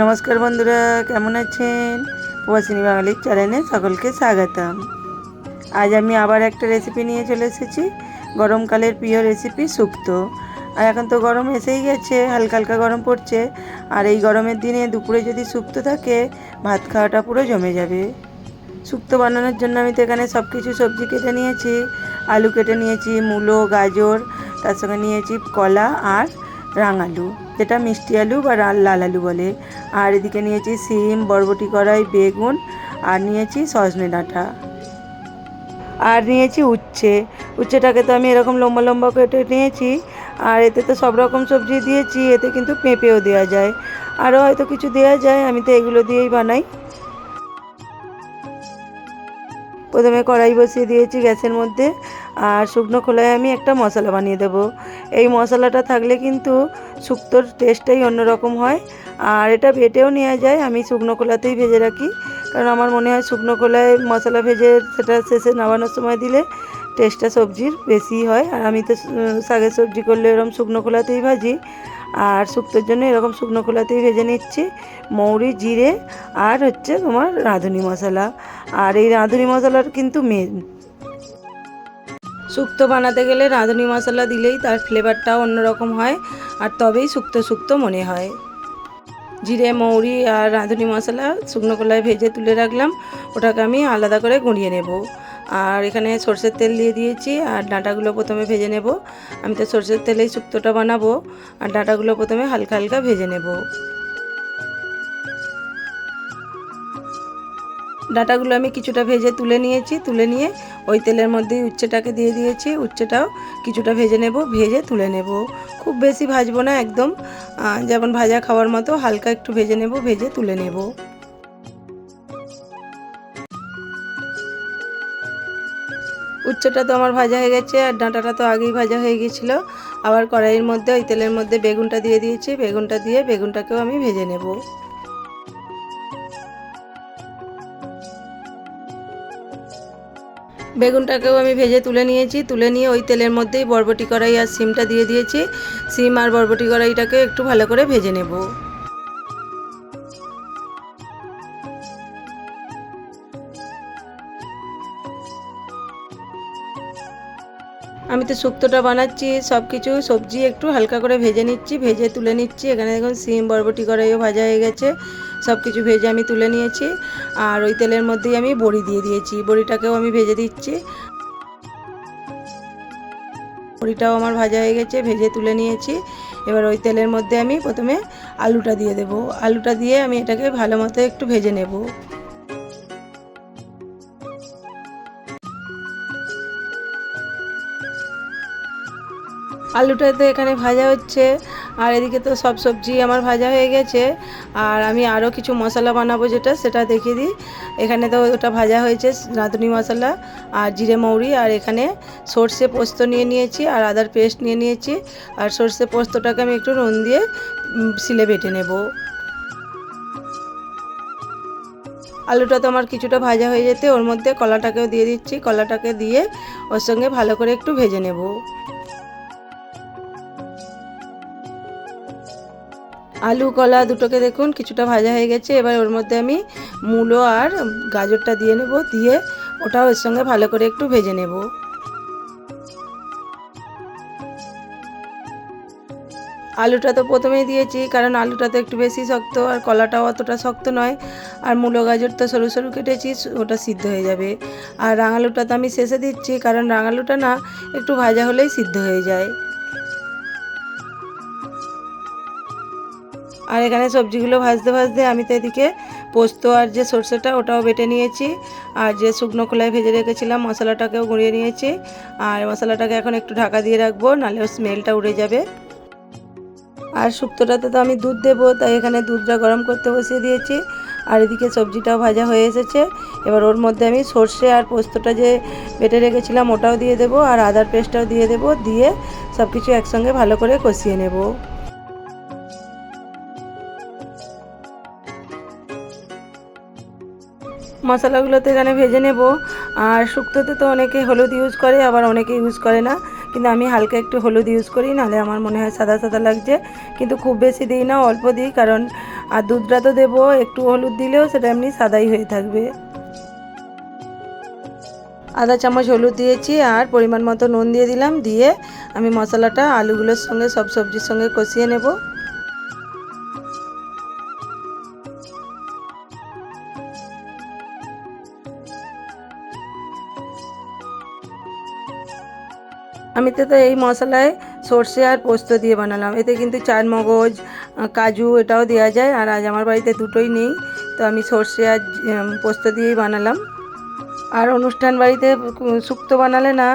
নমস্কার বন্ধুরা, কেমন আছেন? প্রবাসিনী বাঙালির চ্যানেলে সকলকে স্বাগতম। আজ আমি আবার একটা রেসিপি নিয়ে চলে এসেছি গরমকালের প্রিয় রেসিপি শুক্তো আর এখন তো গরম এসেই গেছে, হালকা হালকা গরম পড়ছে। আর এই গরমের দিনে দুপুরে যদি শুক্তো থাকে, ভাত খাওয়াটা পুরো জমে যাবে। শুক্তো বানানোর জন্য আমি তো এখানে সব কিছু সবজি কেটে নিয়েছি, আলু কেটে নিয়েছি, মূলো, গাজর, তার সঙ্গে নিয়েছি কলা আর রাঙালু, যেটা মিষ্টি আলু বা লাল আলু বলে। আর এদিকে নিয়েছি সিম, বরবটি কড়াই, বেগুন, আর নিয়েছি সজনে ডাঁটা। আর নিয়েছি উচ্ছে। উচ্ছেটাকে তো আমি এরকম লম্বা লম্বা কেটে নিয়েছি। আর এতে তো সব রকম সবজি দিয়েছি, এতে কিন্তু পেঁপেও দেওয়া যায়। আরও হয়তো কিছু দেওয়া যায়, আমি তো এগুলো দিয়েই বানাই। প্রথমে কড়াই বসিয়ে দিয়েছি গ্যাসের মধ্যে আর শুকনো খোলায় আমি একটা মশলা বানিয়ে দেবো। এই মশলাটা থাকলে কিন্তু শুক্তোর টেস্টটাই অন্যরকম হয়। আর এটা বেটেও নেওয়া যায়, আমি শুকনো খোলাতেই ভেজে রাখি। কারণ আমার মনে হয় শুকনো খোলায় মশলা ভেজে সেটা শেষে নামানোর সময় দিলে টেস্টটা সবজির বেশি হয়। আর আমি তো শাকের সবজি করলে এরকম শুকনো খোলাতেই ভাজি। আর শুক্তোর জন্য এরকম শুকনো খোলাতেই ভেজে নিচ্ছি। মৌরি, জিরে আর হচ্ছে তোমার রাঁধুনি মশলা। আর এই রাঁধুনি মশলার কিন্তু মেন শুক্তো বানাতে গেলে রাঁধুনি মশলা দিলেই তার ফ্লেভারটাও অন্যরকম হয়। আর তবেই শুক্তো শুক্তো মনে হয়। জিরে, মৌরি আর রাঁধুনি মশলা শুকনো কলায় ভেজে তুলে রাখলাম। ওটাকে আমি আলাদা করে গুঁড়িয়ে নেব। আর এখানে সর্ষের তেল দিয়ে দিয়েছি, আর ডাঁটাগুলো প্রথমে ভেজে নেব। আমি তো সর্ষের তেলেই শুক্তোটা বানাবো, আর ডাঁটাগুলো প্রথমে হালকা হালকা ভেজে নেব। ডাঁটাগুলো আমি কিছুটা ভেজে তুলে নিয়েছি, তুলে নিয়ে ওই তেলের মধ্যেই উচ্ছেটাকে দিয়ে দিয়েছি। উচ্ছেটাও কিছুটা ভেজে নেব, ভেজে তুলে নেব। খুব বেশি ভাজবো না একদম যেমন ভাজা খাওয়ার মতো হালকা একটু ভেজে নেব, ভেজে তুলে নেব। উচ্ছেটা তো আমার ভাজা হয়ে গেছে আর ডাঁটাটা তো আগেই ভাজা হয়ে গিয়েছিল আবার কড়াইয়ের মধ্যে, ওই তেলের মধ্যে বেগুনটা দিয়ে দিয়েছি। বেগুনটা দিয়ে বেগুনটাকেও আমি ভেজে নেব। বেগুনটাকেও আমি ভেজে তুলে নিয়েছি। তুলে নিয়ে ওই তেলের মধ্যেই বরবটি কড়াই আর সিমটা দিয়ে দিয়েছি। সিম আর বরবটি কড়াইটাকে একটু ভালো করে ভেজে নেব। আমি তো শুক্তোটা বানাচ্ছি সব কিছু সবজি একটু হালকা করে ভেজে নিচ্ছি, ভেজে তুলে নিচ্ছি। এখানে দেখুন সিম, বরবটি, কড়াইও ভাজা হয়ে গেছে। সব কিছু ভেজে আমি তুলে নিয়েছি। আর ওই তেলের মধ্যেই আমি বড়ি দিয়ে দিয়েছি। বড়িটাকেও আমি ভেজে দিচ্ছি। বড়িটাও আমার ভাজা হয়ে গেছে, ভেজে তুলে নিয়েছি। এবার ওই তেলের মধ্যে আমি প্রথমে আলুটা দিয়ে দেবো। আলুটা দিয়ে আমি এটাকে ভালো মতো একটু ভেজে নেব। আলুটা তো এখানে ভাজা হচ্ছে, আর এদিকে তো সব সবজি আমার ভাজা হয়ে গেছে, আর আমি আরও কিছু মশলা বানাবো যেটা, সেটা দেখিয়ে দিই। এখানে তো ওটা ভাজা হয়েছে রাঁধুনি মশলা আর জিরে মৌরি, আর এখানে সর্ষে পোস্ত নিয়ে নিয়েছি আর আদার পেস্ট নিয়ে নিয়েছি, আর সর্ষে পোস্তটাকে আমি একটু নুন দিয়ে শিলে বেটে নেব। আলুটা তো আমার কিছুটা ভাজা হয়ে যেতে, ওর মধ্যে কলাটাকেও দিয়ে দিচ্ছি, কলাটাকে দিয়ে ওর সঙ্গে ভালো করে একটু ভেজে নেব। আলু, কলা দুটোকে দেখুন, কিছুটা ভাজা হয়ে গেছে। এবার ওর মধ্যে আমি মূলো আর গাজরটা দিয়ে নেব, দিয়ে ওটাও এর সঙ্গে ভালো করে একটু ভেজে নেব। আলুটা তো প্রথমেই দিয়েছি, কারণ আলুটা তো একটু বেশি শক্ত, আর কলাটাও অতটা শক্ত নয়। আর মূলো, গাজর তো সরু সরু কেটেছি, ওটা সিদ্ধ হয়ে যাবে। আর রাঙালুটা তো আমি শেষে দিচ্ছি, কারণ রাঙালুটা না একটু ভাজা হলেই সিদ্ধ হয়ে যায়। আর এখানে সবজিগুলো ভাজতে ভাজতে আমি তো এদিকে পোস্ত আর যে সর্ষেটা ওটাও বেটে নিয়েছি। আর যে শুকনো খোলায় ভেজে রেখেছিলাম, মশলাটাকেও গুঁড়িয়ে নিয়েছি। আর মশলাটাকে এখন একটু ঢাকা দিয়ে রাখব, নাহলে স্মেলটা উড়ে যাবে। আর শুক্তোটাতে তো আমি দুধ দেবো, তাই এখানে দুধটা গরম করতে বসিয়ে দিয়েছি। আর এদিকে সবজিটাও ভাজা হয়ে এসেছে। এবার ওর মধ্যে আমি সর্ষে আর পোস্তটা যে বেটে রেখেছিলাম, ওটাও দিয়ে দেবো। আর আদার পেস্টটাও দিয়ে দেবো, দিয়ে সব কিছু একসঙ্গে ভালো করে কষিয়ে নেব। মশলাগুলো তো এখানে ভেজে নেব। আর শুক্তোতে তো অনেকে হলুদ ইউজ করে, আবার অনেকে ইউজ করে না। কিন্তু আমি হালকা একটু হলুদ ইউজ করি, নাহলে আমার মনে হয় সাদা সাদা লাগছে। কিন্তু খুব বেশি দিই না, অল্প দিই, কারণ, আর দুধটা তো দেবো, একটু হলুদ দিলেও সেটা এমনি সাদাই হয়ে থাকবে। আধা চামচ হলুদ দিয়েছি, আর পরিমাণ মতো নুন দিয়ে দিলাম। দিয়ে আমি মশলাটা আলুগুলোর সঙ্গে, সব সবজির সঙ্গে কষিয়ে নেব। আমি তো তো এই মশলায় সর্ষে আর পোস্ত দিয়ে বানালাম। এতে কিন্তু চার মগজ কাজু এটাও দেওয়া যায়। আর আজ আমার বাড়িতে দুটোই নেই। তো আমি সর্ষে আর পোস্ত দিয়েই বানালাম। আর অনুষ্ঠান বাড়িতে শুক্তো বানালে না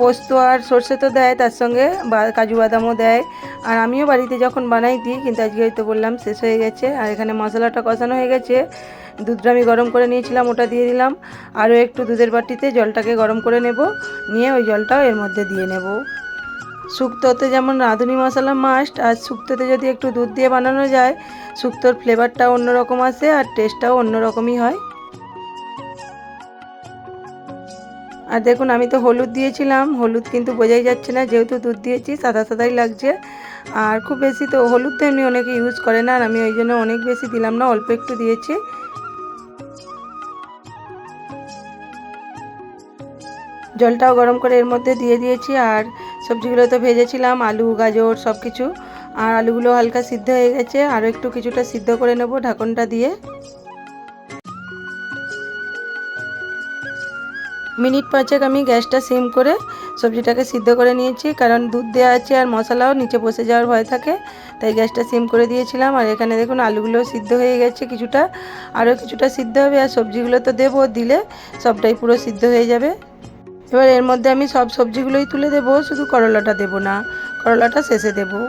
পোস্ত আর সর্ষে তো দেয়, তার সঙ্গে কাজু বাদামও দেয়। আর আমিও বাড়িতে যখন বানাই দিই, কিন্তু আজকে হয়তো বললাম শেষ হয়ে গেছে, আর এখানে মশলাটা কষানো হয়ে গেছে। দুধটা আমি গরম করে নিয়েছিলাম, ওটা দিয়ে দিলাম। আরও একটু দুধের বাটিতে জলটাকে গরম করে নেব, নিয়ে ওই জলটাও এর মধ্যে দিয়ে নেব। শুক্তোতে যেমন রাঁধুনি মশলা মাস্ট আর শুক্তোতে যদি একটু দুধ দিয়ে বানানো যায়, শুক্তোর ফ্লেভারটাও অন্যরকম আসে, আর টেস্টটাও অন্যরকমই হয়। আর দেখুন, আমি তো হলুদ দিয়েছিলাম, হলুদ কিন্তু বোঝাই যাচ্ছে না, যেহেতু দুধ দিয়েছি, সাদা সাদাই লাগছে। আর খুব বেশি তো, হলুদ তো এমনি অনেকে ইউজ করে না, আর আমি ওই জন্য অনেক বেশি দিলাম না, অল্প একটু দিয়েছি। জলটাও গরম করে এর মধ্যে দিয়ে দিয়েছি, আর সবজিগুলো তো ভেজেছিলাম, আলু, গাজর সব কিছু আর আলুগুলো হালকা সিদ্ধ হয়ে গেছে আরও একটু কিছুটা সিদ্ধ করে নেব ঢাকনটা দিয়ে। মিনিট পাঁচেক আমি গ্যাসটা সিম করে সবজিটাকে সিদ্ধ করে নিয়েছি, কারণ দুধ দেওয়া আছে আর মশলাও নিচে বসে যাওয়ার ভয় থাকে, তাই গ্যাসটা সিম করে দিয়েছিলাম। আর এখানে দেখুন আলুগুলো সিদ্ধ হয়ে গেছে কিছুটা, আরও কিছুটা সিদ্ধ হবে, আর সবজিগুলো তো দেবো, দিলে সবটাই পুরো সিদ্ধ হয়ে যাবে। এবার এর মধ্যে আমি সব সবজিগুলোই তুলে দেবো, শুধু করলাটা দেবো না, করলাটা শেষে দেবো।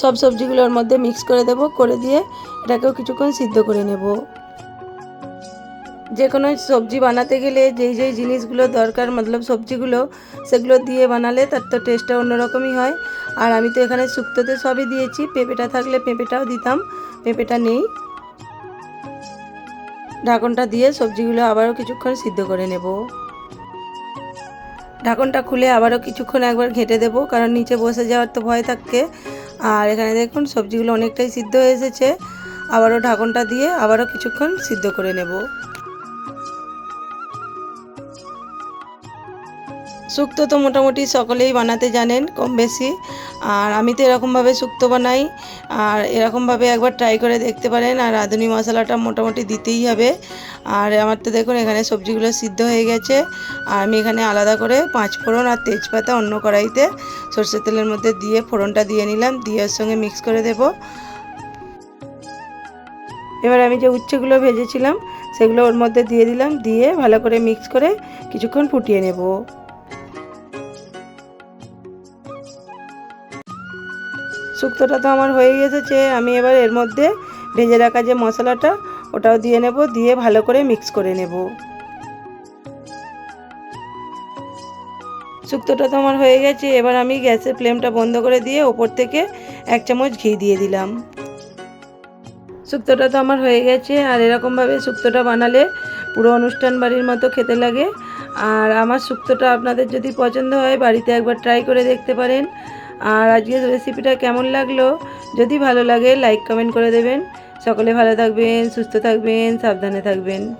সব সবজিগুলোর মধ্যে মিক্স করে দেবো, করে দিয়ে এটাকেও কিছুক্ষণ সিদ্ধ করে নেব। যে কোনো সবজি বানাতে গেলে যেই যেই জিনিসগুলো দরকার, মতলব সবজিগুলো সেগুলো দিয়ে বানালে তার তো টেস্টটা অন্যরকমই হয়। আর আমি তো এখানে শুক্তোতে সবই দিয়েছি, পেঁপেটা থাকলে পেঁপেটাও দিতাম, পেঁপেটা নেই। ঢাকনটা দিয়ে সবজিগুলো আবারও কিছুক্ষণ সিদ্ধ করে নেব। ঢাকনটা খুলে আবারও কিছুক্ষণ একবার ঘেঁটে দেবো, কারণ নিচে বসে যাওয়ার তো ভয় থাকে। আর এখানে দেখুন, সবজিগুলো অনেকটাই সিদ্ধ হয়ে এসেছে। আবারও ঢাকনটা দিয়ে আবারও কিছুক্ষণ সিদ্ধ করে নেব। শুক্তো তো মোটামুটি সকলেই বানাতে জানেন কম বেশি। আর আমি তো এরকমভাবে শুক্তো বানাই। আর এরকমভাবে একবার ট্রাই করে দেখতে পারেন। আর রাঁধুনি মশলাটা মোটামুটি দিতেই হবে। আর আমার তো দেখুন, এখানে সবজিগুলো সিদ্ধ হয়ে গেছে। আর আমি এখানে আলাদা করে পাঁচ ফোড়ন আর তেজপাতা অন্য কড়াইতে সর্ষের তেলের মধ্যে দিয়ে ফোড়নটা দিয়ে নিলাম। দিয়ে ওর সঙ্গে মিক্স করে দেব। এবার আমি যে উচ্ছেগুলো ভেজেছিলাম, সেগুলো ওর মধ্যে দিয়ে দিলাম। দিয়ে ভালো করে মিক্স করে কিছুক্ষণ ফুটিয়ে নেব। শুক্তোটা তো আমার হয়ে এসেছে আমি এবার এর মধ্যে ভেজে রাখা যে মশলাটা, ওটাও দিয়ে নেব, দিয়ে ভালো করে মিক্স করে নেব। শুক্তোটা তো আমার হয়ে গেছে, এবার আমি গ্যাসের ফ্লেমটা বন্ধ করে দিয়ে ওপর থেকে এক চামচ ঘি দিয়ে দিলাম। শুক্তোটা তো আমার হয়ে গেছে, আর এরকমভাবে শুক্তোটা বানালে পুরো অনুষ্ঠান বাড়ির মতো খেতে লাগে। আর আমার শুক্তোটা আপনাদের যদি পছন্দ হয়, বাড়িতে একবার ট্রাই করে দেখতে পারেন। আর আজকের রেসিপিটা কেমন লাগল? যদি ভালো লাগে লাইক কমেন্ট করে দেবেন। সকলে ভালো থাকবেন, সুস্থ থাকবেন, সাবধানে থাকবেন।